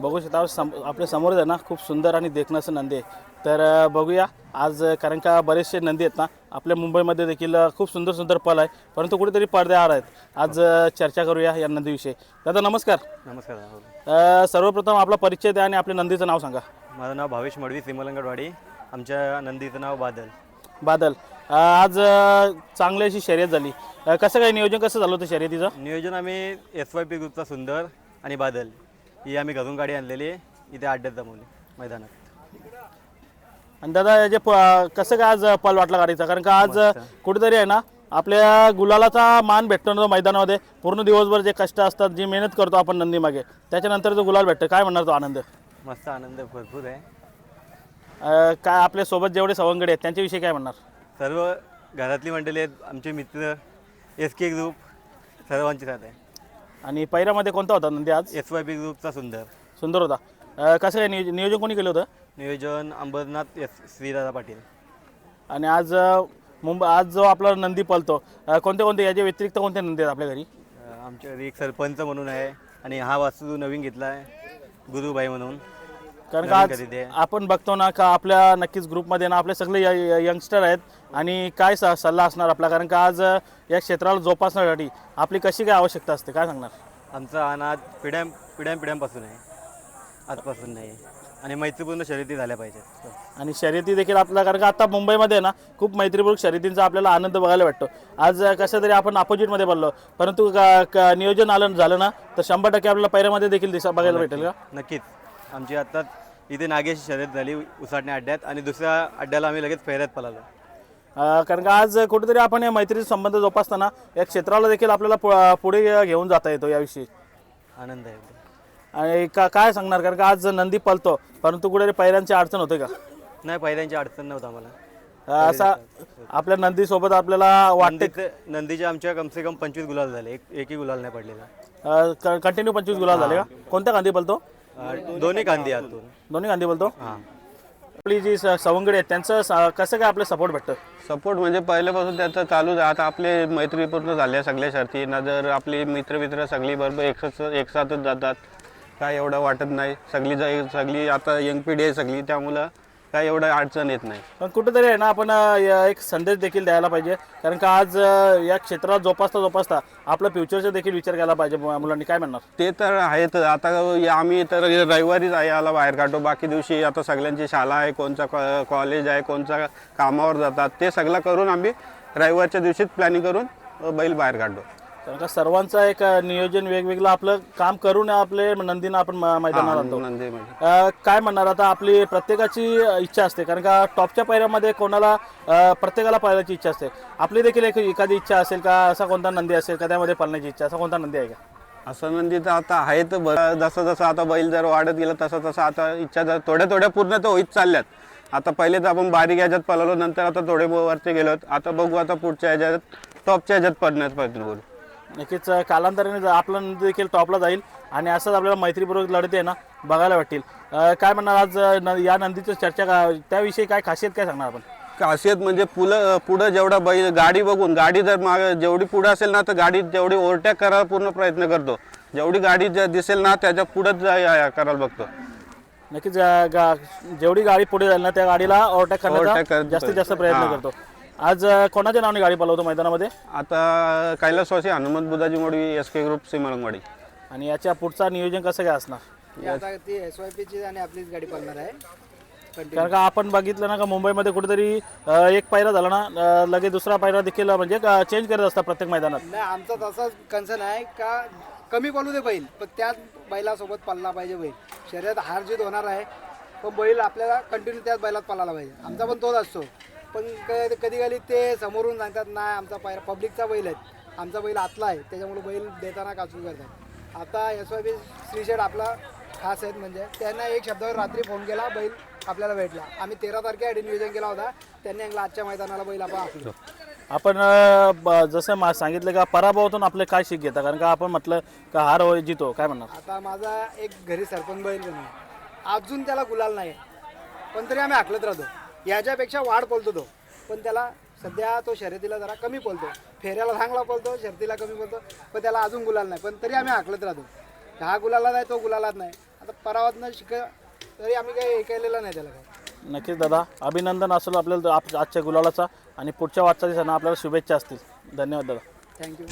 बघू शकता सम आपल्यासमोर आहे ना खूप सुंदर आणि देखणं असं नंदी आहे. तर बघूया आज कारण का बरेचसे नंदी आहेत ना आपल्या मुंबईमध्ये देखील खूप सुंदर सुंदर पल आहे परंतु कुठेतरी पडद्याआड आहेत. आज चर्चा करूया या नंदीविषयी. दादा नमस्कार. नमस्कार राहुल. अ, सर्वप्रथम आपला परिचय द्या आणि आपल्या नंदीचं नाव सांगा. माझं नाव भावेश मडवी सिमलंगडवाडी आमच्या नंदीचं नाव बादल. बादल. अ, आज अ, चांगली अशी शर्यत झाली. अ, कसं काय नियोजन कसं झालं होतं शर्यतीचं? नियोजन आम्ही एस वाय पी ग्रुपचा सुंदर आणि बादल. ही आम्ही घरून गाडी आणलेली आहे. इथे अड्ड्यात जमवली मैदानात. आणि दादा याचे प- कसं काय आज पल वाटला गाडीचा? कारण का आज कुठेतरी आहे ना आपल्या गुलालाचा मान भेटतो ना तो मैदानामध्ये. पूर्ण दिवसभर जे कष्ट असतात जी मेहनत करतो आपण नंदी मागे त्याच्यानंतर जो गुलाल भेटतो काय म्हणणार तो आनंद? मस्त आनंद भरपूर आहे. अं, काय आपल्यासोबत जेवढे सवंगडे आहेत त्यांच्याविषयी काय म्हणणार? सर्व घरातली मंडळी आहेत आमचे मित्र एस के ग्रुप सर्वांची साथ आहे. आणि पैरामध्ये कोणता होता नंदी आज? एस वाय पी ग्रुपचा सुंदर. सुंदर होता. अं, कसं काय नियोजन नियोजन कोणी केलं होतं? नियोजन अंबरनाथ एस श्रीदादा पाटील. आणि आज अं, मुंबई आज जो आपला नंदी पलतो अं, कोणते कोणते याच्या व्यतिरिक्त कोणते नंदी आहेत आपल्या घरी? अं, आमच्या घरी एक सरपंच म्हणून आहे आणि हा वास्तू नवीन घेतला आहे गुरुबाई म्हणून. कारण का आज. आपण बघतो ना का आपल्या नक्कीच ग्रुपमध्ये ना आपले सगळे यंगस्टर आहेत आणि काय स- सल्ला असणार आपला? कारण का आज अ, या क्षेत्राला जोपासण्यासाठी आपली कशी काय आवश्यकता असते? काय सांगणार? आमचा अनाथ पिढ्या पिढ्यानपिढ्यांपासून आहे. आजपासून नाही. आणि मैत्रीपूर्ण शर्यती झाल्या पाहिजेत. आणि शर्यती देखील आपल्याला कारण का आता मुंबईमध्ये ना खूप मैत्रीपूर्वक शर्यतींचा आपल्याला आनंद बघायला भेटतो. आज कसं तरी आपण अपोजिटमध्ये बोललो परंतु का- का नियोजन आलं झालं ना तर शंभर टक्के आपल्याला पैऱ्यामध्ये देखील दिसा बघायला भेटेल का? नक्कीच. आमची आता इथे नागेश शर्यत झाली उसाटण्या अड्ड्यात आणि दुसऱ्या अड्ड्याला आम्ही लगेच फेऱ्यात पळालो. अ, कारण का आज कुठेतरी आपण या मैत्रीचे संबंध जोपासताना या क्षेत्राला देखील आपल्याला पु- पुढे घेऊन जाता येतो याविषयी. आनंद आहे. आणि का काय सांगणार? कारण का आज नंदी पलतो परंतु कुठे पैऱ्यांची अडचण होते का? नाही पहिल्यांची अडचण नव्हतं आम्हाला. अं, असा आपल्या नंदी सोबत आपल्याला वाटते नंदीचे नंदीचे आमच्या कमसे कम पंचवीस गुलाल झाले. एक एकही गुलाल नाही पडलेला. कंटिन्यू पंचवीस गुलाब झाले का? कोणत्या गांधी बोलतो अं, दोन्ही कांदी आतून. दोन्ही गांधी बोलतो? हां. आपली जी स- सवंगडी आहेत त्यांचं स- कसं काय आपलं सपोर्ट भेटतं? सपोर्ट म्हणजे पहिल्यापासून त्याचं चालूच आहे. आता आपले मैत्रीपूर्ण झाल्या सगळ्या शर्ती ना जर आपली मित्र मित्र सगळी बरोबर एकसाथ एकसाथच जातात काय एवढं वाटत नाही. सगळी जा- सगळी आता यंग पिढी आहे सगळी. त्यामुळं काय एवढं अडचण येत नाही. पण कुठेतरी आहे ना आपण अं, या एक संदेश देखील द्यायला पाहिजे. कारण का आज अं, या क्षेत्रात जोपासता जोपासता आपलं फ्युचरचा देखील विचार केला पाहिजे मु- मुलांनी. काय म्हणणार? ते तर आहेच आता या- आम्ही तर रविवारीच आहे याला बाहेर काढतो. बाकी दिवशी आता सगळ्यांची शाळा आहे कोणचा कॉ- कॉलेज आहे कोणचा कामावर जातात. ते सगळं करून आम्ही रविवारच्या दिवशीच प्लॅनिंग करून अ, बैल बाहेर काढतो. कारण का सर्वांचं एक नियोजन वेगवेगळं आपलं काम करून आपले नंदीनं आपण म- मैदानावर आणतो. नंदीमध्ये अ, काय म्हणणार आता आपली प्रत्येकाची इच्छा असते कारण का टॉपच्या पायऱ्यामध्ये कोणाला अ, प्रत्येकाला पाळण्याची इच्छा असते. आपली देखील एक एखादी इच्छा असेल का असा कोणता नंदी असेल का त्यामध्ये पाळण्याची इच्छा असा कोणता नंदी आहे का? असं नंदी तर आता आहे तर बरं. जसं जसं आता बैल जर वाढत गेला तसं तसं आता इच्छा जर थोड्या थोड्या पूर्ण तर होईत चालल्यात. आता पहिले तर आपण बारीक ह्याच्यात पळालो नंतर आता थोडे वरती गेलो आता बघू आता पुढच्या ह्याच्यात टॉपच्या ह्याच्यात पडण्यात करू नक्कीच कालांतराने आपलं नंदी देखील टॉपला जाईल आणि असंच आपल्याला मैत्रीपूर्वक लढती आहे ना बघायला भेटतील अ, काय म्हणणार आज न- या नंदीची चर्चा का त्याविषयी काय खासियत काय सांगणार आपण खासियत म्हणजे पुलं पुढं जेवढा बैल गाडी बघून गाडी जर माग जेवढी पुढं असेल ना तर गाडी जेवढी ओव्हरटॅक करायला पूर्ण प्रयत्न करतो जेवढी गाडी जे दिसेल ना त्याच्या पुढंच जा- करायला बघतो नक्कीच अ, गा- जेवढी गाडी पुढे जाईल ना त्या गाडीला ओव्हरटेक Overtake करण्याचा करतो. जास्तीत जास्त प्रयत्न हां. करतो आज कोणाच्या नावाने गाडी पळवतो मैदानामध्ये? आता कैलासवासी Hanumant Budhaji Modi S K group Simlangwadi आणि याच्या पुढचा नियोजन कसं काय असणार? आता ती एस वाय पीची आणि आपलीच गाडी पळणार आहे. कंटिन्यू कारण का आपण बघितलं ना का मुंबईमध्ये कुठेतरी एक पायरा झाला ना लगेच दुसरा पायरा देखील म्हणजे चेंज करत असतात प्रत्येक मैदानात. नाही आमचा तसाच कन्सर्न आहे का कमी पळू दे बैल पण त्याच बैलासोबत पळला पाहिजे बैल. शर्यत हार जीत होणार आहे पण बैल आपल्याला कंटिन्यू त्याच बैलात पळायला पाहिजे. आमचा पण तोच असतो. पण क- कधी कधी ते समोरून सांगतात नाही आमचा पायरा पब्लिकचा बैल आहे. आमचा बैल आतला आहे. त्याच्यामुळे बैल देताना काचू करतात. आता एस वाय बी श्रीशेड आपला खास आहेत म्हणजे. त्यांना एक शब्दावर रात्री फोन केला बैल आपल्याला भेटला. आम्ही तेरा तारखेसाठी नियोजन केला होता. त्यांनी सांगितलं आजच्या मैदानाला बैल आपण आपलो आपण ब- जसं मा सांगितलं का पराभवातून आपले काय शिक घेता? कारण का आपण म्हटलं का हार होय जितो. काय म्हणणार? आता माझा एक घरी सरपंच बैल अजून त्याला गुलाल नाही. पण तरी आम्ही हाकलत राहतो. याच्यापेक्षा वाढ पळतो तो. पण त्याला सध्या तो शर्यतीला जरा कमी पळतो फेऱ्याला चांगला पळतो शर्यतीला कमी पळतो पण त्याला अजून गुलाल नाही. पण तरी आम्ही हाकलत राहतो. हा गुलाला नाही तो गुलालात नाही. आता परावातनं शिक तरी आम्ही काही हे केलेलं नाही त्याला काय नक्कीच दादा अभिनंदन असेल आपल्याला आप- आजच्या गुलालाचा आणि पुढच्या वाटचालीसाठी आपल्याला शुभेच्छा असतील. धन्यवाद दादा. थँक्यू